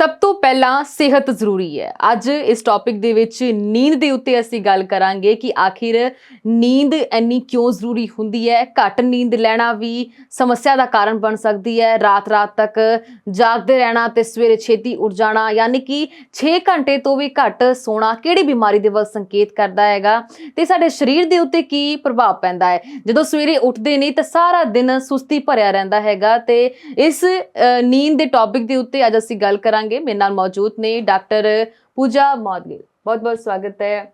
ਸਭ ਤੋਂ ਪਹਿਲਾਂ ਸਿਹਤ ਜ਼ਰੂਰੀ ਹੈ। ਅੱਜ ਇਸ ਟੌਪਿਕ ਦੇ ਵਿੱਚ ਨੀਂਦ ਦੇ ਉੱਤੇ ਅਸੀਂ ਗੱਲ ਕਰਾਂਗੇ ਕਿ ਆਖਿਰ ਨੀਂਦ ਇੰਨੀ ਕਿਉਂ ਜ਼ਰੂਰੀ ਹੁੰਦੀ ਹੈ? ਘੱਟ ਨੀਂਦ ਲੈਣਾ ਵੀ ਸਮੱਸਿਆ ਦਾ ਕਾਰਨ ਬਣ ਸਕਦੀ ਹੈ। ਰਾਤ-ਰਾਤ ਤੱਕ ਜਾਗਦੇ ਰਹਿਣਾ ਤੇ ਸਵੇਰੇ ਛੇਤੀ ਉੱਠ ਜਾਣਾ, ਯਾਨੀ ਕਿ 6 ਘੰਟੇ ਤੋਂ ਵੀ ਘੱਟ ਸੋਣਾ ਕਿਹੜੀ ਬਿਮਾਰੀ ਦੇ ਵੱਲ ਸੰਕੇਤ ਕਰਦਾ ਹੈਗਾ? ਤੇ ਸਾਡੇ ਸਰੀਰ ਦੇ ਉੱਤੇ ਕੀ ਪ੍ਰਭਾਵ ਪੈਂਦਾ ਹੈ? ਜਦੋਂ ਸਵੇਰੇ ਉੱਠਦੇ ਨਹੀਂ ਤਾਂ ਸਾਰਾ ਦਿਨ ਸੁਸਤੀ ਭਰਿਆ ਰਹਿੰਦਾ ਹੈਗਾ ਤੇ ਇਸ ਨੀਂਦ ਦੇ ਟੌਪਿਕ ਦੇ ਉੱਤੇ ਅੱਜ ਅਸੀਂ ਗੱਲ ਕਰਾਂਗੇ। ਮੇਰੇ ਨਾਲ ਮੌਜੂਦ ਨੇ ਡਾਕਟਰ ਪੂਜਾ ਮੌਦਗਿਲ ਬਹੁਤ ਬਹੁਤ ਸਵਾਗਤ ਹੈ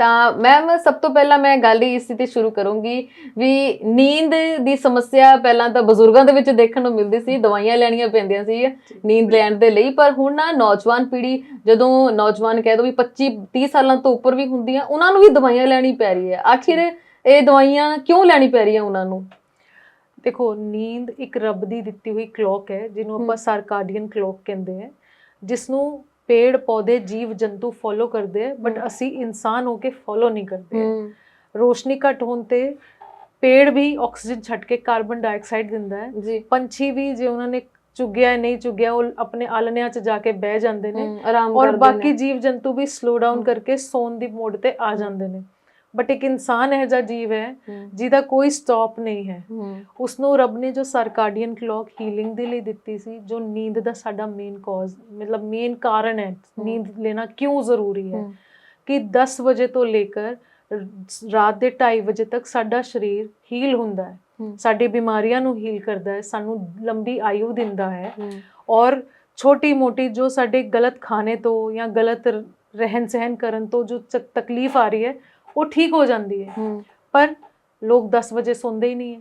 ਤਾਂ ਮੈਮ ਸਭ ਤੋਂ ਪਹਿਲਾਂ ਮੈਂ ਗੱਲ ਹੀ ਇਸੇ ਤੇ ਸ਼ੁਰੂ ਕਰੂੰਗੀ ਵੀ ਨੀਂਦ ਦੀ ਸਮੱਸਿਆ ਪਹਿਲਾਂ ਤਾਂ ਬਜ਼ੁਰਗਾਂ ਦੇ ਵਿੱਚ ਦੇਖਣ ਨੂੰ ਮਿਲਦੀ ਸੀ ਦਵਾਈਆਂ ਲੈਣੀਆਂ ਪੈਂਦੀਆਂ ਸੀ ਨੀਂਦ ਲੈਣ ਦੇ ਲਈ ਪਰ ਹੁਣ ਨਾ ਨੌਜਵਾਨ ਪੀੜ੍ਹੀ ਜਦੋਂ ਨੌਜਵਾਨ ਕਹਿ ਦੋ ਵੀ 25 30 ਸਾਲਾਂ ਤੋਂ ਉੱਪਰ ਵੀ ਹੁੰਦੀਆਂ ਉਹਨਾਂ ਨੂੰ ਵੀ ਦਵਾਈਆਂ ਲੈਣੀ ਪੈ ਰਹੀ ਹੈ ਆਖਿਰ ਇਹ ਦਵਾਈਆਂ ਕਿਉਂ ਲੈਣੀ ਪੈ ਰਹੀਆਂ ਉਹਨਾਂ ਨੂੰ ਦੇਖੋ ਨੀਂਦ ਇੱਕ ਰੱਬ ਦੀ ਦਿੱਤੀ ਹੋਈ ਕਲੌਕ ਹੈ ਜਿਹਨੂੰ ਆਪਾਂ ਸਰਕਾਡੀਅਨ ਕਲੌਕ ਕਹਿੰਦੇ ਆ ਜਿਸ ਨੂੰ ਪੇੜ ਪੌਦੇ ਜੀਵ ਜੰਤੂ ਫੋਲੋ ਕਰਦੇ ਆ ਬਟ। ਅਸੀਂ ਇਨਸਾਨ ਹੋ ਕੇ ਫੋਲੋ ਨਹੀਂ ਕਰਦੇ ਰੋਸ਼ਨੀ ਘੱਟ ਹੋਣ ਤੇ ਪੇੜ ਵੀ ਆਕਸੀਜਨ ਛੱਡ ਕੇ ਕਾਰਬਨ ਡਾਈਆਕਸਾਈਡ ਦਿੰਦਾ ਹੈ। ਜੀ। ਪੰਛੀ ਵੀ ਜੇ ਉਹਨਾਂ ਨੇ ਚੁਗਿਆ ਨਹੀਂ ਚੁਗਿਆ ਉਹ ਆਪਣੇ ਆਲਣਿਆਂ 'ਚ ਜਾ ਕੇ ਬਹਿ ਜਾਂਦੇ ਨੇ ਔਰ ਬਾਕੀ। ਜੀਵ ਜੰਤੂ ਵੀ ਸਲੋ ਡਾਊਨ। ਕਰਕੇ ਸੌਣ ਦੀ ਮੋਡ ਤੇ ਆ ਜਾਂਦੇ ਨੇ। ਬਟ ਇੱਕ ਇਨਸਾਨ ਇਹ ਜਿਹਾ ਜੀਵ ਹੈ ਜਿਹਦਾ ਕੋਈ ਸਟਾਪ ਨਹੀਂ ਹੈ ਉਸ ਨੂੰ ਰੱਬ ਨੇ ਜੋ ਸਰਕਾਡੀਅਨ ਕਲੌਕ ਹੀਲਿੰਗ ਦੇ ਲਈ ਦਿੱਤੀ ਸੀ ਜੋ ਨੀਂਦ ਦਾ ਸਾਡਾ ਮੇਨ ਕਾਜ਼ ਮਤਲਬ ਮੇਨ ਕਾਰਨ ਹੈ ਨੀਂਦ ਲੈਣਾ ਕਿਉਂ ਜ਼ਰੂਰੀ ਹੈ ਕਿ 10 ਵਜੇ ਤੋਂ ਲੈ ਕੇ ਰਾਤ ਦੇ 2:30 ਵਜੇ ਤੱਕ ਸਾਡਾ ਸਰੀਰ ਹੀਲ ਹੁੰਦਾ ਹੈ ਸਾਡੀ ਬਿਮਾਰੀਆਂ ਨੂੰ ਹੀਲ ਕਰਦਾ ਹੈ ਸਾਨੂੰ ਲੰਬੀ ਆਯੂ ਦਿੰਦਾ ਹੈ ਔਰ ਛੋਟੀ ਮੋਟੀ ਜੋ ਸਾਡੇ ਗਲਤ ਖਾਣੇ ਤੋਂ ਜਾਂ ਗਲਤ ਰਹਿਣ ਸਹਿਣ ਕਰਨ ਤੋਂ ਜੋ ਤਕ- ਤਕਲੀਫ ਆ ਰਹੀ ਹੈ ਉਹ ਠੀਕ ਹੋ ਜਾਂਦੀ ਹੈ। ਪਰ ਲੋਕ 10 ਵਜੇ ਸੌਂਦੇ ਹੀ ਨਹੀਂ ਹੈ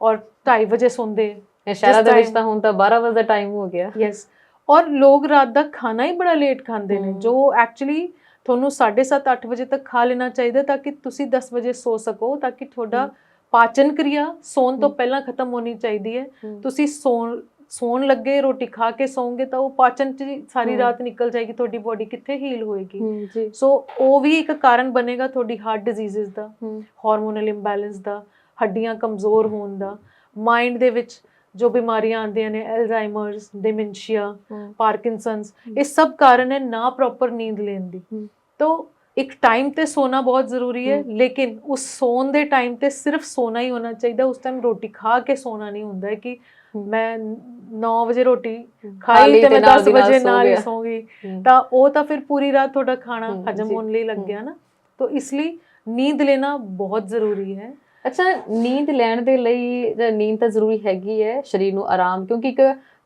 ਔਰ 2:30 ਵਜੇ ਸੌਂਦੇ ਇਹ ਸ਼ਹਿਰਾਂ ਦੇ ਵਿੱਚ ਤਾਂ ਹੁਣ ਤਾਂ 12 ਵਜੇ ਦਾ ਟਾਈਮ ਹੋ ਗਿਆ ਯੈਸ ਔਰ ਲੋਕ ਰਾਤ ਦਾ ਖਾਣਾ ਹੀ ਬੜਾ ਲੇਟ ਖਾਂਦੇ ਨੇ। ਜੋ ਐਕਚੁਅਲੀ ਤੁਹਾਨੂੰ 7:30 8 ਵਜੇ ਤੱਕ ਖਾ ਲੈਣਾ ਚਾਹੀਦਾ ਤਾਂ ਕਿ ਤੁਸੀਂ 10 ਵਜੇ ਸੋ ਸਕੋ ਤਾਂ ਕਿ ਤੁਹਾਡਾ। ਪਾਚਨ ਕਿਰਿਆ ਸੌਣ ਤੋਂ। ਪਹਿਲਾਂ ਖਤਮ ਹੋਣੀ ਚਾਹੀਦੀ ਹੈ ਤੁਸੀਂ ਸੌਣ ਸੌਣ ਲੱਗੇ ਰੋਟੀ ਖਾ ਕੇ ਸੌਂਗੇ ਤਾਂ ਉਹ ਪਾਚਨ ਚ ਸਾਰੀ। ਰਾਤ ਨਿਕਲ ਜਾਏਗੀ ਤੁਹਾਡੀ ਬੋਡੀ ਕਿੱਥੇ ਹੀਲ ਹੋਏਗੀ ਸੋ ਉਹ ਵੀ ਇੱਕ ਕਾਰਨ ਬਣੇਗਾ ਤੁਹਾਡੀ ਹਾਰਟ ਡਿਜ਼ੀਜ਼ਸ ਦਾ ਹਾਰਮੋਨਲ ਇੰਬੈਲੈਂਸ ਦਾ ਹੱਡੀਆਂ ਕਮਜ਼ੋਰ ਹੋਣ ਦਾ ਮਾਈਂਡ ਦੇ ਵਿੱਚ ਜੋ ਬਿਮਾਰੀਆਂ ਆਉਂਦੀਆਂ ਨੇ ਐਲਜ਼ਾਈਮਰਸ ਡਿਮੈਂਸ਼ੀਆ ਪਾਰਕਿੰਸਨਸ। ਇਹ ਸਭ ਕਾਰਨ ਹੈ ਨਾ ਪ੍ਰੋਪਰ ਨੀਂਦ ਲੈਣ ਦੀ। तो ਇੱਕ ਟਾਈਮ ਤੇ ਸੋਣਾ ਬਹੁਤ ਜ਼ਰੂਰੀ ਹੈ। ਲੇਕਿਨ ਉਸ ਸੌਣ ਦੇ ਟਾਈਮ ਤੇ ਸਿਰਫ ਸੋਣਾ ਹੀ ਹੋਣਾ ਚਾਹੀਦਾ ਉਸ ਟਾਈਮ ਰੋਟੀ ਖਾ ਕੇ ਸੋਣਾ ਨਹੀਂ ਹੁੰਦਾ ਕਿ। ਮੈਂ 9 ਵਜੇ ਰੋਟੀ ਖਾਈ ਤੇ ਮੈਂ ਨਾਲ 10 ਦੀ ਨਾਲ ਵਜੇ ਨਾਲ ਹੀ। ਸੌਂ ਗਈ ਤਾਂ ਉਹ ਤਾਂ ਫਿਰ ਪੂਰੀ ਰਾਤ ਤੁਹਾਡਾ ਖਾਣਾ ਹਜਮ। ਹੋਣ ਲਈ ਲੱਗ। ਗਿਆ ਨਾ ਤਾਂ ਇਸ ਲਈ ਨੀਂਦ ਲੈਣਾ ਬਹੁਤ ਜ਼ਰੂਰੀ ਹੈ ਅੱਛਾ ਨੀਂਦ ਲੈਣ ਦੇ ਲਈ ਨੀਂਦ ਤਾਂ ਜ਼ਰੂਰੀ ਹੈਗੀ ਹੈ ਸਰੀਰ ਨੂੰ ਆਰਾਮ ਕਿਉਂਕਿ ਇੱਕ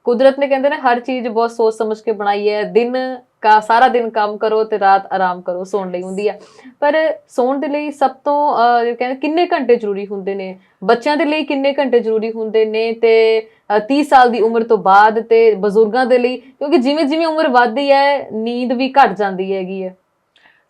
ਕੁਦਰਤ ਨੇ ਕਹਿੰਦੇ ਨੇ ਹਰ ਚੀਜ਼ ਬਹੁਤ ਸੋਚ ਸਮਝ ਕੇ ਬਣਾਈ ਹੈ। ਦਿਨ ਕਾ ਸਾਰਾ ਦਿਨ ਕੰਮ ਕਰੋ ਤੇ ਰਾਤ ਆਰਾਮ ਕਰੋ ਸੌਣ ਲਈ ਹੁੰਦੀ ਹੈ ਪਰ ਸੌਣ ਦੇ ਲਈ ਸਭ ਤੋਂ ਕਹਿੰਦੇ ਕਿੰਨੇ ਘੰਟੇ ਜ਼ਰੂਰੀ ਹੁੰਦੇ ਨੇ? ਬੱਚਿਆਂ ਦੇ ਲਈ ਕਿੰਨੇ ਘੰਟੇ ਜ਼ਰੂਰੀ ਹੁੰਦੇ ਨੇ ਤੇ ਅਹ, 30 ਸਾਲ ਦੀ ਉਮਰ ਤੋਂ ਬਾਅਦ ਤੇ ਬਜ਼ੁਰਗਾਂ ਦੇ ਲਈ? ਕਿਉਂਕਿ ਜਿਵੇਂ ਜਿਵੇਂ ਉਮਰ ਵੱਧਦੀ ਹੈ ਨੀਂਦ ਵੀ ਘਟ ਜਾਂਦੀ ਹੈਗੀ ਹੈ।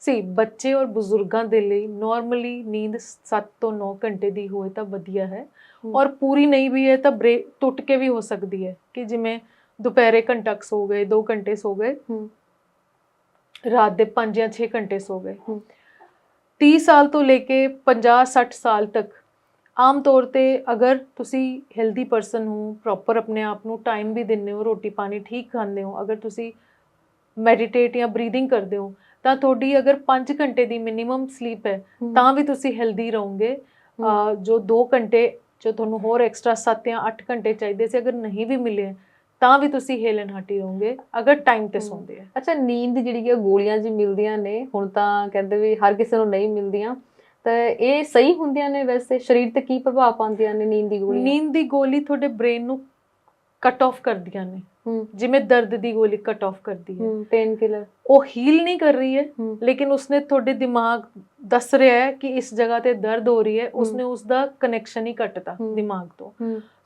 ਸੀ ਬੱਚੇ ਔਰ ਬਜ਼ੁਰਗਾਂ ਦੇ ਲਈ ਨਾਰਮਲੀ ਨੀਂਦ 7 ਤੋਂ 9 ਘੰਟੇ ਦੀ ਹੋਏ ਤਾਂ ਵਧੀਆ ਹੈ। ਔਰ ਪੂਰੀ ਨਹੀਂ ਵੀ ਹੈ ਤਾਂ ਬ੍ਰੇਕ ਟੁੱਟ ਕੇ ਵੀ ਹੋ ਸਕਦੀ ਹੈ ਕਿ ਜਿਵੇਂ ਦੁਪਹਿਰੇ ਘੰਟਾ ਕੁ ਸੋ ਗਏ 2 ਘੰਟੇ ਸੋ ਗਏ। ਰਾਤ ਦੇ 5 ਜਾਂ 6 ਘੰਟੇ ਸੋ ਗਏ ਹਮ। 30 ਸਾਲ ਤੋਂ ਲੈ ਕੇ 50 60 ਸਾਲ ਤੱਕ ਆਮ ਤੌਰ ਤੇ ਅਗਰ ਤੁਸੀਂ ਹੈਲਦੀ ਪਰਸਨ ਹੋ ਪ੍ਰੋਪਰ ਆਪਣੇ ਆਪ ਨੂੰ ਟਾਈਮ ਵੀ ਦਿੰਦੇ ਹੋ ਰੋਟੀ ਪਾਣੀ ਠੀਕ ਖਾਂਦੇ ਹੋ ਅਗਰ ਤੁਸੀਂ ਮੈਡੀਟੇਟ ਜਾਂ ਬਰੀਥਿੰਗ ਕਰਦੇ ਹੋ ਤਾਂ ਤੁਹਾਡੀ ਅਗਰ 5 ਘੰਟੇ ਦੀ ਮਿਨੀਮਮ ਸਲੀਪ ਹੈ ਤਾਂ ਵੀ ਤੁਸੀਂ ਹੈਲਦੀ ਰਹੋਗੇ। ਜੋ 2 ਘੰਟੇ ਜੋ ਤੁਹਾਨੂੰ ਹੋਰ ਐਕਸਟਰਾ 7 ਜਾਂ 8 ਘੰਟੇ ਚਾਹੀਦੇ ਸੀ ਅਗਰ ਨਹੀਂ ਵੀ ਮਿਲੇ ਤਾਂ ਵੀ ਤੁਸੀਂ ਹੇਲਨ ਹਾਟੀ ਰਹੋਗੇ ਅਗਰ ਟਾਈਮ ਤੇ। ਸੌਂਦੇ ਆ। ਅੱਛਾ ਨੀਂਦ ਜਿਹੜੀ ਉਹ ਗੋਲੀਆਂ ਜੀ ਮਿਲਦੀਆਂ ਨੇ ਹੁਣ ਤਾਂ ਕਹਿੰਦੇ ਵੀ ਹਰ ਕਿਸੇ ਨੂੰ ਨਹੀਂ ਮਿਲਦੀਆਂ ਤਾਂ ਇਹ ਸਹੀ ਹੁੰਦੀਆਂ ਨੇ ਵੈਸੇ? ਸਰੀਰ ਤੇ ਕੀ ਪ੍ਰਭਾਵ ਪਾਉਂਦੀਆਂ ਨੇ ਨੀਂਦ ਦੀ ਗੋਲੀਆਂ? ਨੀਂਦ ਦੀ ਗੋਲੀ ਤੁਹਾਡੇ ਬ੍ਰੇਨ ਨੂੰ ਕੱਟ ਆਫ ਕਰਦੀਆਂ ਨੇ। ਜਿਵੇਂ ਦਰਦ ਦੀ ਗੋਲੀ ਕੱਟ ਆਫ ਕਰਦੀ ਹੈ। ਪੇਨ ਕਿਲਰ ਉਹ ਹੀਲ ਨਹੀਂ ਕਰ ਰਹੀ ਹੈ ਲੇਕਿਨ ਉਸਨੇ ਤੁਹਾਡੇ ਦਿਮਾਗ ਦੱਸ ਰਿਹਾ ਹੈ ਕਿ ਇਸ ਜਗ੍ਹਾ ਤੇ ਦਰਦ ਹੋ ਰਹੀ ਹੈ ਉਸਨੇ ਉਸ ਦਾ ਕਨੈਕਸ਼ਨ ਹੀ ਕੱਟਤਾ। ਦਿਮਾਗ ਤੋਂ।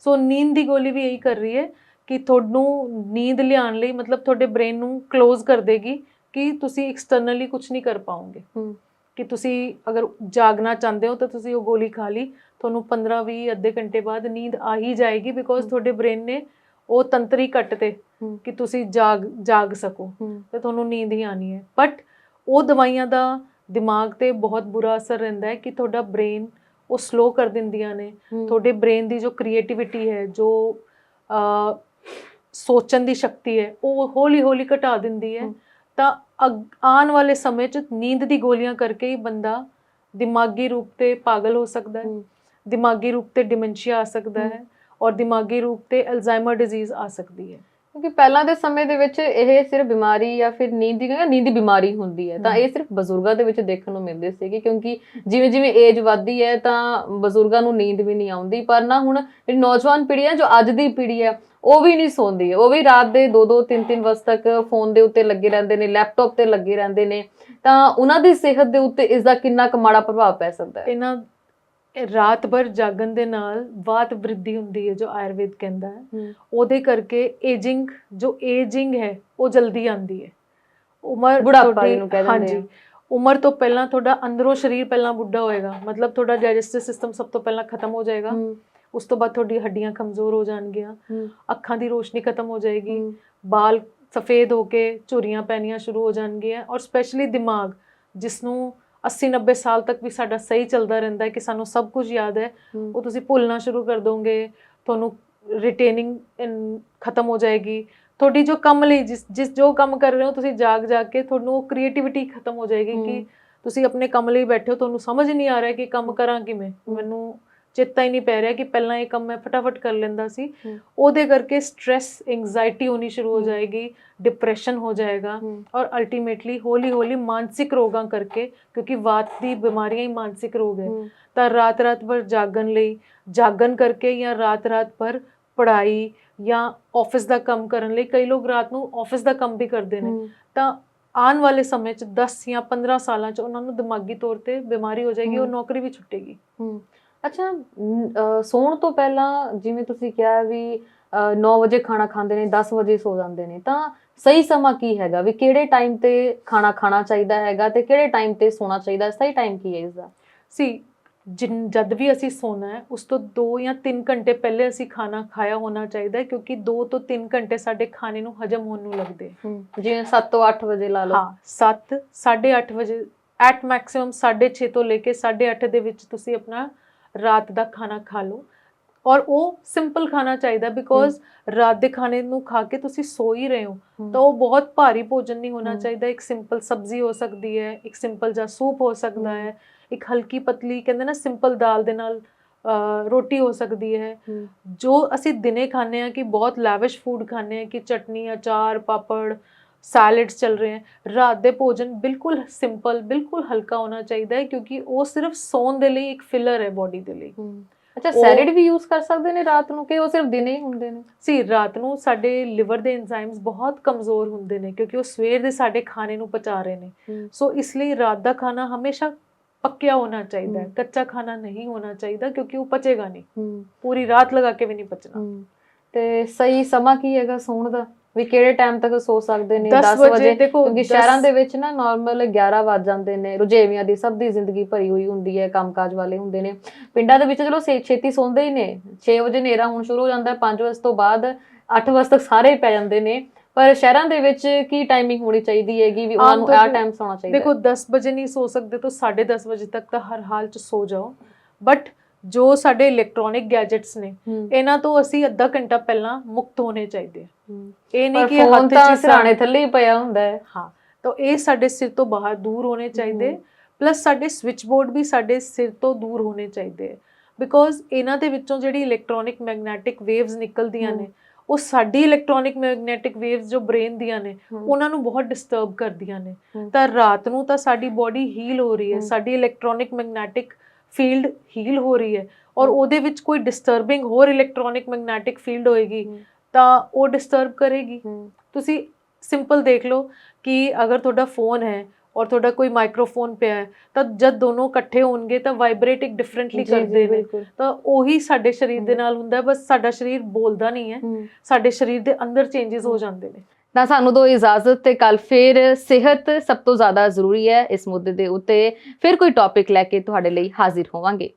ਸੋ ਨੀਂਦ ਦੀ ਗੋਲੀ ਵੀ ਇਹੀ ਕਰ ਰਹੀ ਹੈ ਕਿ ਤੁਹਾਨੂੰ ਨੀਂਦ ਲਿਆਉਣ ਲਈ ਮਤਲਬ ਤੁਹਾਡੇ ਬ੍ਰੇਨ ਨੂੰ ਕਲੋਜ਼ ਕਰ ਦੇਗੀ ਕਿ ਤੁਸੀਂ ਐਕਸਟਰਨਲੀ ਕੁਝ ਨਹੀਂ ਕਰ ਪਾਓਗੇ। ਕਿ ਤੁਸੀਂ ਅਗਰ ਜਾਗਣਾ ਚਾਹੁੰਦੇ ਹੋ ਤਾਂ ਤੁਸੀਂ ਉਹ ਗੋਲੀ ਖਾ ਲਈ ਤੁਹਾਨੂੰ 15 20 ਅੱਧੇ ਘੰਟੇ ਬਾਅਦ ਨੀਂਦ ਆ ਹੀ ਜਾਏਗੀ ਬਿਕੋਜ਼। ਤੁਹਾਡੇ ਬ੍ਰੇਨ ਨੇ ਉਹ ਤੰਤਰੀ ਕੱਟਤੇ ਹੂੰ ਕਿ ਤੁਸੀਂ ਜਾਗ ਜਾਗ ਸਕੋ ਤੇ ਤੁਹਾਨੂੰ ਨੀਂਦ ਹੀ ਆਣੀ ਹੈ ਬਟ ਉਹ ਦਵਾਈਆਂ ਦਾ ਦਿਮਾਗ ਤੇ ਬਹੁਤ ਬੁਰਾ ਅਸਰ ਰਹਿੰਦਾ ਹੈ ਕਿ ਤੁਹਾਡਾ ਬ੍ਰੇਨ ਉਹ ਸਲੋ ਕਰ ਦਿੰਦੀਆਂ ਨੇ। ਤੁਹਾਡੇ ਬ੍ਰੇਨ ਦੀ ਜੋ ਕ੍ਰੀਏਟੀਵਿਟੀ ਹੈ ਜੋ ਸੋਚਣ ਦੀ ਸ਼ਕਤੀ ਹੈ ਉਹ ਹੌਲੀ ਹੌਲੀ ਘਟਾ ਦਿੰਦੀ ਹੈ। ਤਾਂ ਆਉਣ ਵਾਲੇ ਸਮੇਂ 'ਚ ਨੀਂਦ ਦੀ ਗੋਲੀਆਂ ਕਰਕੇ ਹੀ ਬੰਦਾ ਦਿਮਾਗੀ ਰੂਪ ਤੇ ਪਾਗਲ ਹੋ ਸਕਦਾ ਹੈ। ਦਿਮਾਗੀ ਰੂਪ ਤੇ ਡਿਮੈਂਸ਼ੀਆ ਆ ਸਕਦਾ। ਹੈ ਔਰ ਦਿਮਾਗੀ ਰੂਪ ਤੇ ਅਲਜ਼ਾਈਮਰ ਡਿਜ਼ੀਜ਼ ਆ ਸਕਦੀ ਹੈ। ਕਿਉਂਕਿ ਪਹਿਲਾਂ ਦੇ ਸਮੇਂ ਦੇ ਵਿੱਚ ਇਹ ਸਿਰਫ ਬਿਮਾਰੀ ਜਾਂ ਫਿਰ ਨੀਂਦ ਦੀ ਕਹਿੰਦੇ ਨੀਂਦ ਦੀ ਬਿਮਾਰੀ ਹੁੰਦੀ ਹੈ ਤਾਂ। ਇਹ ਸਿਰਫ ਬਜ਼ੁਰਗਾਂ ਦੇ ਵਿੱਚ ਦੇਖਣ ਨੂੰ ਮਿਲਦੇ ਸੀਗੇ ਕਿਉਂਕਿ ਜਿਵੇਂ ਜਿਵੇਂ ਏਜ ਵੱਧਦੀ ਹੈ ਤਾਂ ਬਜ਼ੁਰਗਾਂ ਨੂੰ ਨੀਂਦ ਵੀ ਨਹੀਂ ਆਉਂਦੀ। ਪਰ ਨਾ ਹੁਣ ਜਿਹੜੀ ਨੌਜਵਾਨ ਪੀੜ੍ਹੀ ਹੈ ਜੋ ਅੱਜ ਦੀ ਪੀੜ੍ਹੀ ਹੈ ਉਹ ਵੀ ਨਹੀਂ ਸੌਂਦੀ। ਉਹ ਵੀ ਰਾਤ ਦੇ 2-2 3-3 ਵਜੇ ਤੱਕ ਫੋਨ ਦੇ ਉੱਤੇ ਲੱਗੇ ਰਹਿੰਦੇ ਨੇ ਲੈਪਟਾਪ ਤੇ ਲੱਗੇ ਰਹਿੰਦੇ ਨੇ। ਤਾਂ ਉਹਨਾਂ ਦੀ ਸਿਹਤ ਦੇ ਉੱਤੇ ਇਸ ਦਾ ਕਿੰਨਾ ਕੁ ਮਾੜਾ ਪ੍ਰਭਾਵ ਪੈ ਸਕਦਾ ਹੈ? ਇਹਨਾਂ ਇਹ ਰਾਤ ਭਰ ਜਾਗਣ ਦੇ ਨਾਲ ਵਾਤ ਬ੍ਰਿਧੀ ਹੁੰਦੀ ਹੈ ਜੋ ਆਯੁਰਵੇਦ ਕਹਿੰਦਾ ਹੈ। ਉਹਦੇ ਕਰਕੇ ਏਜਿੰਗ ਜੋ ਏਜਿੰਗ ਹੈ ਉਹ ਜਲਦੀ ਆਂਦੀ ਹੈ। ਉਮਰ ਬੁਢਾਪਾ ਤੁਹਾਡੀ- ਜਿਹਨੂੰ ਕਹਿ ਦਿੰਦੇ ਹਾਂਜੀ। ਉਮਰ ਤੋਂ ਪਹਿਲਾਂ ਤੁਹਾਡਾ ਅੰਦਰੋਂ ਸਰੀਰ ਪਹਿਲਾਂ ਬੁੱਢਾ ਹੋਏਗਾ। ਮਤਲਬ ਤੁਹਾਡਾ ਡਾਈਜੈਸਟਿਵ ਸਿਸਟਮ ਸਭ ਤੋਂ ਪਹਿਲਾਂ ਖਤਮ ਹੋ ਜਾਏਗਾ। ਉਸ ਤੋਂ ਬਾਅਦ ਤੁਹਾਡੀ ਹੱਡੀਆਂ ਕਮਜ਼ੋਰ ਹੋ ਜਾਣਗੀਆਂ। ਅੱਖਾਂ ਦੀ ਰੋਸ਼ਨੀ ਖਤਮ ਹੋ ਜਾਏਗੀ। ਬਾਲ ਸਫੇਦ ਹੋ ਕੇ ਝੁਰੀਆਂ ਪੈਣੀਆਂ ਸ਼ੁਰੂ ਹੋ ਜਾਣਗੀਆਂ। ਔਰ ਸਪੈਸ਼ਲੀ ਦਿਮਾਗ ਜਿਸ ਨੂੰ 80 90 ਸਾਲ ਤੱਕ ਵੀ ਸਾਡਾ ਸਹੀ ਚੱਲਦਾ ਰਹਿੰਦਾ ਹੈ ਕਿ ਸਾਨੂੰ ਸਭ ਕੁਝ ਯਾਦ ਹੈ। ਉਹ ਤੁਸੀਂ ਭੁੱਲਣਾ ਸ਼ੁਰੂ ਕਰ ਦੋਗੇ ਤੁਹਾਨੂੰ ਰਿਟੇਨਿੰਗ ਖਤਮ ਹੋ ਜਾਏਗੀ। ਤੁਹਾਡੀ ਜੋ ਕੰਮ ਲਈ ਜਿਸ ਜਿਸ ਜੋ ਕੰਮ ਕਰ ਰਹੇ ਹੋ ਤੁਸੀਂ ਜਾਗ ਜਾਗ ਕੇ ਤੁਹਾਨੂੰ ਉਹ ਕ੍ਰੀਏਟੀਵਿਟੀ ਖਤਮ ਹੋ ਜਾਏਗੀ ਕਿ। ਤੁਸੀਂ ਆਪਣੇ ਕੰਮ ਲਈ ਬੈਠੇ ਹੋ ਤੁਹਾਨੂੰ ਸਮਝ ਨਹੀਂ ਆ ਰਿਹਾ ਕਿ ਕੰਮ ਕਰਾਂ ਕਿਵੇਂ। ਮੈਨੂੰ ਚੇਤਾ ਹੀ ਨਹੀਂ ਪੈ ਰਿਹਾ ਕਿ ਪਹਿਲਾਂ ਇਹ ਕੰਮ ਮੈਂ ਫਟਾਫਟ ਕਰ ਲੈਂਦਾ ਸੀ। ਉਹਦੇ ਕਰਕੇ ਸਟ्रेस ਐਂਜ਼ਾਈਟੀ ਹੋਣੀ ਸ਼ੁਰੂ ਹੋ। ਜਾਏਗੀ ਡਿਪਰੈਸ਼ਨ ਹੋ ਜਾਏਗਾ ਔਰ ਅਲਟੀਮੇਟਲੀ ਹੌਲੀ ਹੌਲੀ ਮਾਨਸਿਕ ਰੋਗਾਂ ਕਰਕੇ ਕਿਉਂਕਿ ਵਾਤ ਦੀ ਬਿਮਾਰੀਆਂ ਹੀ ਮਾਨਸਿਕ ਰੋਗ ਹੈ। ਤਾਂ ਰਾਤ ਰਾਤ ਭਰ ਜਾਗਣ ਲਈ ਜਾਗਣ ਕਰਕੇ ਜਾਂ ਰਾਤ ਰਾਤ ਭਰ ਪੜ੍ਹਾਈ ਜਾਂ ਆਫਿਸ ਦਾ ਕੰਮ ਕਰਨ ਲਈ ਕਈ ਲੋਕ ਰਾਤ ਨੂੰ ਆਫਿਸ ਦਾ ਕੰਮ ਵੀ ਕਰਦੇ ਨੇ। ਤਾਂ ਆਉਣ ਵਾਲੇ ਸਮੇਂ 'ਚ 10 ਜਾਂ 15 ਸਾਲਾਂ 'ਚ ਉਹਨਾਂ ਨੂੰ ਦਿਮਾਗੀ ਤੌਰ ਤੇ ਬਿਮਾਰੀ ਹੋ ਜਾਏਗੀ ਉਹ। ਨੌਕਰੀ ਵੀ ਛੁੱਟੇਗੀ। ਅੱਛਾ ਸੌਣ ਤੋਂ ਪਹਿਲਾਂ ਜਿਵੇਂ ਤੁਸੀਂ ਕਿਹਾ ਵੀ 9 ਵਜੇ ਖਾਣਾ ਖਾਂਦੇ ਨੇ 10 ਵਜੇ ਸੋ ਜਾਂਦੇ ਨੇ ਤਾਂ ਸਹੀ ਸਮਾਂ ਕੀ ਹੈਗਾ ਵੀ ਕਿਹੜੇ ਟਾਈਮ ਤੇ ਖਾਣਾ ਖਾਣਾ ਚਾਹੀਦਾ ਹੈਗਾ ਤੇ ਕਿਹੜੇ ਟਾਈਮ ਤੇ ਸੋਣਾ ਚਾਹੀਦਾ ਹੈ? ਸਹੀ ਟਾਈਮ ਕੀ ਹੈ ਇਸ ਦਾ ਸੀ ਜਿਨ ਜਦ ਵੀ ਅਸੀਂ ਸੋਣਾ ਹੈ ਉਸ ਤੋਂ 2 ਜਾਂ 3 ਘੰਟੇ ਪਹਿਲੇ ਅਸੀਂ ਖਾਣਾ ਖਾਇਆ ਹੋਣਾ ਚਾਹੀਦਾ ਹੈ ਕਿਉਂਕਿ 2 ਤੋਂ 3 ਘੰਟੇ ਸਾਡੇ ਖਾਣੇ ਨੂੰ ਹਜਮ ਹੋਣ ਨੂੰ ਲੱਗਦੇ ਹੈ। ਜਿਵੇਂ 7 ਤੋਂ 8 ਵਜੇ ਲਾ ਲਓ ਹਾਂ 7 8:30 ਵਜੇ ਐਟ ਮੈਕਸਿਮਮ 6:30 ਤੋਂ ਲੈ ਕੇ 8:30 ਦੇ ਵਿੱਚ ਤੁਸੀਂ ਆਪਣਾ ਰਾਤ ਦਾ ਖਾਣਾ ਖਾ ਲਓ। ਔਰ ਉਹ ਸਿੰਪਲ ਖਾਣਾ ਚਾਹੀਦਾ ਬਿਕੋਜ਼ ਰਾਤ ਦੇ ਖਾਣੇ ਨੂੰ ਖਾ ਕੇ ਤੁਸੀਂ ਸੋ ਹੀ ਰਹੇ ਹੋ। ਤਾਂ ਉਹ ਬਹੁਤ ਭਾਰੀ ਭੋਜਨ ਨਹੀਂ ਹੋਣਾ। ਚਾਹੀਦਾ। ਇੱਕ ਸਿੰਪਲ ਸਬਜ਼ੀ ਹੋ ਸਕਦੀ ਹੈ ਇੱਕ ਸਿੰਪਲ ਜਿਹਾ ਸੂਪ ਹੋ ਸਕਦਾ ਹੈ। ਇੱਕ ਹਲਕੀ ਪਤਲੀ ਕਹਿੰਦੇ ਨਾ ਸਿੰਪਲ ਦਾਲ ਦੇ ਨਾਲ ਰੋਟੀ ਹੋ ਸਕਦੀ ਹੈ। ਜੋ ਅਸੀਂ ਦਿਨੇ ਖਾਂਦੇ ਆ ਕਿ ਬਹੁਤ ਲੈਵਿਸ਼ ਫੂਡ ਖਾਂਦੇ ਆ ਕਿ ਚਟਨੀ ਅਚਾਰ ਪਾਪੜ ਸੈਲਡਸ ਚੱਲ ਰਹੇ ਹੈ ਰਾਤ ਦੇ ਭੋਜਨ ਬਿਲਕੁਲ ਸਿੰਪਲ ਬਿਲਕੁਲ ਹਲਕਾ ਹੋਣਾ ਚਾਹੀਦਾ ਹੈ ਕਿਉਂਕਿ ਉਹ ਸਿਰਫ ਸੌਣ ਦੇ ਲਈ ਇੱਕ ਫਿਲਰ ਹੈ ਬਾਡੀ ਦੇ ਲਈ। ਅੱਛਾ ਸੈਲਡ ਵੀ ਯੂਜ਼ ਕਰ ਸਕਦੇ ਨੇ ਰਾਤ ਨੂੰ ਕਿ ਉਹ ਸਿਰਫ ਦਿਨੇ ਹੀ ਹੁੰਦੇ ਨੇ ਸੀ ਰਾਤ ਨੂੰ ਸਾਡੇ ਲਿਵਰ ਦੇ ਐਂਜ਼ਾਈਮਸ ਬਹੁਤ ਕਮਜ਼ੋਰ ਹੁੰਦੇ ਨੇ ਕਿਉਂਕਿ ਉਹ ਸਵੇਰ ਦੇ ਸਾਡੇ ਖਾਣੇ ਨੂੰ ਪਚਾ ਰਹੇ ਨੇ ਸੋ ਇਸ ਲਈ ਰਾਤ ਦਾ ਖਾਣਾ ਹਮੇਸ਼ਾ ਪੱਕਿਆ ਹੋਣਾ ਚਾਹੀਦਾ ਹੈ। ਕੱਚਾ ਖਾਣਾ ਨਹੀਂ ਹੋਣਾ ਚਾਹੀਦਾ ਕਿਉਂਕਿ ਉਹ ਪਚੇਗਾ ਨਹੀਂ ਪੂਰੀ ਰਾਤ ਲਗਾ ਕੇ ਵੀ ਨਹੀਂ ਪਚਣਾ। ਤੇ ਸਹੀ ਸਮਾਂ ਕੀ ਹੈਗਾ ਸੌਣ ਦਾ ਵੀ ਕਿਹੜੇ ਟਾਈਮ ਤੱਕ ਸੋ ਸਕਦੇ ਨੇ? 10 10 ਵਜੇ ਦੇਖੋ ਕਿਉਂਕਿ 10 ਸ਼ਹਿਰਾਂ ਦੇ ਵਿੱਚ ਨਾ ਨਾਰਮਲ 11 ਵੱਜ ਜਾਂਦੇ ਨੇ ਰੁਝੇਵਿਆਂ ਦੀ ਸਭ ਦੀ ਜ਼ਿੰਦਗੀ ਭਰੀ ਹੋਈ ਹੁੰਦੀ ਹੈ ਕੰਮਕਾਜ ਵਾਲੇ ਹੁੰਦੇ ਨੇ। ਪਿੰਡਾਂ ਦੇ ਵਿੱਚ ਚਲੋ ਛੇਤੀ ਸੌਂਦੇ ਹੀ ਨੇ। 6 ਵਜੇ ਹਨੇਰਾ ਹੋਣ ਸ਼ੁਰੂ ਹੋ ਜਾਂਦਾ ਹੈ 5 ਵਜੇ ਤੋਂ ਬਾਅਦ 8 ਵਜੇ ਤੱਕ ਸਾਰੇ ਪੈ ਜਾਂਦੇ ਨੇ। ਪਰ ਸ਼ਹਿਰਾਂ ਦੇ ਵਿੱਚ ਕੀ ਟਾਈਮਿੰਗ ਹੋਣੀ ਚਾਹੀਦੀ ਹੈਗੀ ਵੀ ਉਹਨਾਂ ਨੂੰ ਆ ਟਾਈਮ ਸੌਣਾ ਚਾਹੀਦਾ ਦੇਖੋ 10 ਵਜੇ ਨਹੀਂ ਸੋ ਸਕਦੇ ਤਾਂ 10:30 ਵਜੇ ਤੱਕ ਤਾਂ ਹਰ ਹਾਲ ਚ ਸੋ ਜਾਓ। ਬਟ ਜੋ ਸਾਡੇ ਇਲੈਕਟ੍ਰੋਨਿਕ ਗੈਜਟਸ ਨੇ ਇਹਨਾਂ ਤੋਂ ਅਸੀਂ ਅੱਧਾ ਘੰਟਾ ਪਹਿਲਾਂ ਮੁਕਤ ਹੋਣੇ ਚਾਹੀਦੇ। ਇਹ ਨਹੀਂ ਕਿ ਹੱਥ ਚ ਸਿਰਾਣੇ ਥੱਲੇ ਹੀ ਪਿਆ ਹੁੰਦਾ ਹੈ ਹਾਂ ਤਾਂ ਇਹ ਸਾਡੇ ਸਿਰ ਤੋਂ ਬਾਹਰ ਦੂਰ ਹੋਣੇ ਚਾਹੀਦੇ। ਪਲੱਸ ਸਾਡੇ ਸਵਿਚ ਬੋਰਡ ਵੀ ਸਾਡੇ ਸਿਰ ਤੋਂ ਦੂਰ ਹੋਣੇ ਚਾਹੀਦੇ ਬਿਕੋਜ਼ ਇਹਨਾਂ ਦੇ ਵਿੱਚੋਂ ਜਿਹੜੀ ਇਲੈਕਟ੍ਰੋਨਿਕ ਮੈਗਨੈਟਿਕ ਵੇਵਸ ਨਿਕਲਦੀਆਂ ਨੇ ਉਹ ਸਾਡੀ ਇਲੈਕਟ੍ਰੋਨਿਕ ਮੈਗਨੈਟਿਕ ਵੇਵਸ ਜੋ ਬ੍ਰੇਨ ਦੀਆਂ ਨੇ ਉਹਨਾਂ ਨੂੰ ਬਹੁਤ ਡਿਸਟਰਬ ਕਰਦੀਆਂ ਨੇ। ਤਾਂ ਰਾਤ ਨੂੰ ਤਾਂ ਸਾਡੀ ਬਾਡੀ ਹੀਲ ਹੋ ਰਹੀ ਹੈ। ਸਾਡੀ ਇਲੈਕਟ੍ਰੋਨਿਕ ਮੈਗਨੈਟਿਕ ਫੀਲਡ ਹੀਲ ਹੋ ਰਹੀ ਹੈ ਔਰ। ਉਹਦੇ ਵਿੱਚ ਕੋਈ ਡਿਸਟਰਬਿੰਗ ਹੋਰ ਇਲੈਕਟ੍ਰੋਨਿਕ ਮੈਗਨੈਟਿਕ ਫੀਲਡ ਹੋਏਗੀ ਤਾਂ ਉਹ ਡਿਸਟਰਬ ਕਰੇਗੀ ਤੁਸੀਂ ਸਿੰਪਲ ਦੇਖ ਲਓ ਕਿ ਅਗਰ ਤੁਹਾਡਾ ਫੋਨ ਹੈ ਔਰ ਤੁਹਾਡਾ ਕੋਈ ਮਾਈਕ੍ਰੋਫੋਨ ਪਿਆ ਹੈ ਤਾਂ ਜਦ ਦੋਨੋਂ ਇਕੱਠੇ ਹੋਣਗੇ ਤਾਂ ਵਾਈਬ੍ਰੇਟ ਇੱਕ ਡਿਫਰੈਂਟਲੀ ਕਰਦੇ ਨੇ ਤਾਂ ਉਹੀ ਸਾਡੇ ਸਰੀਰ ਦੇ। ਨਾਲ ਹੁੰਦਾ ਬਸ ਸਾਡਾ ਸਰੀਰ ਬੋਲਦਾ ਨਹੀਂ ਹੈ। ਸਾਡੇ ਸਰੀਰ ਦੇ ਅੰਦਰ ਚੇਂजेस ਹੋ। ਜਾਂਦੇ ਨੇ ਤਾਂ ਸਾਨੂੰ ਦੋ ਇਜਾਜ਼ਤ ਤੇ ਕੱਲ ਫਿਰ ਸਿਹਤ ਸਭ ਤੋਂ ਜ਼ਿਆਦਾ ਜ਼ਰੂਰੀ ਹੈ ਇਸ ਮੁੱਦੇ ਦੇ ਉੱਤੇ। ਫਿਰ ਕੋਈ ਟੌਪਿਕ ਲੈ ਕੇ ਤੁਹਾਡੇ ਲਈ ਹਾਜ਼ਰ ਹੋਵਾਂਗੇ।